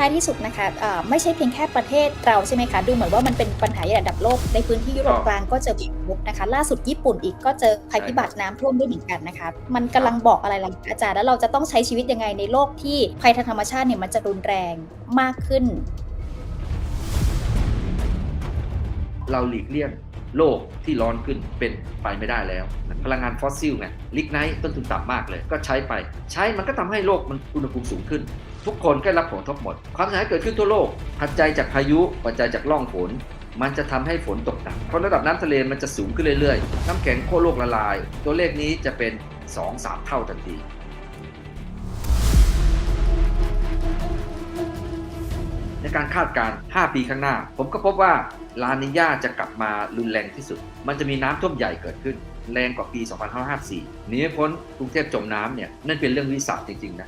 ท้ายที่สุดนะคะเอ่อไม่ใช่เพียงแค่ประเทศเราใช่ไหมคะ ดูเหมือนว่ามันเป็นปัญหาใหญ่ระดับโลก ในพื้นที่ยุโรปกลางก็เจอผลกระทบนะคะ ล่าสุดญี่ปุ่นอีกก็เจอภัยพิบัติน้ำท่วมด้วยเหมือนกันนะคะ มันกำลังบอกอะไรล่ะอาจารย์ แล้วเราจะต้องใช้ชีวิตยังไงในโลกที่ภัยทางธรรมชาติเนี่ยมันจะรุนแรงมากขึ้น เราหลีกเลี่ยง โลกที่ร้อนขึ้นเป็นไปไม่ได้แล้ว พลังงานฟอสซิลไงลิกไนท์ต้นทุนต่ำมากเลย ก็ใช้ไป ใช้มันก็ทำให้โลกมันอุณหภูมิสูงขึ้น ทุกคนก็รับผลกระทบหมด ความเสียหายเกิดขึ้นทั่วโลกปัจจัยจากพายุปัจจัยจากร่องฝนมันจะทำให้ฝนตกหนัก เพราะระดับน้ำทะเลมันจะสูงขึ้นเรื่อยๆ น้ำแข็งขั้วโลกละลาย ตัวเลขนี้จะเป็น 2-3 เท่าทันที การคาดการณ์ 5 ปีข้างหน้า ผมก็พบว่าลานิญาจะกลับมารุนแรงที่สุด มันจะมีน้ำท่วมใหญ่เกิดขึ้น แรงกว่าปี 2554หนีไม่พ้นกรุงเทพจมน้ำเนี่ยนั่นเป็นเรื่องวิสัยจริงๆนะ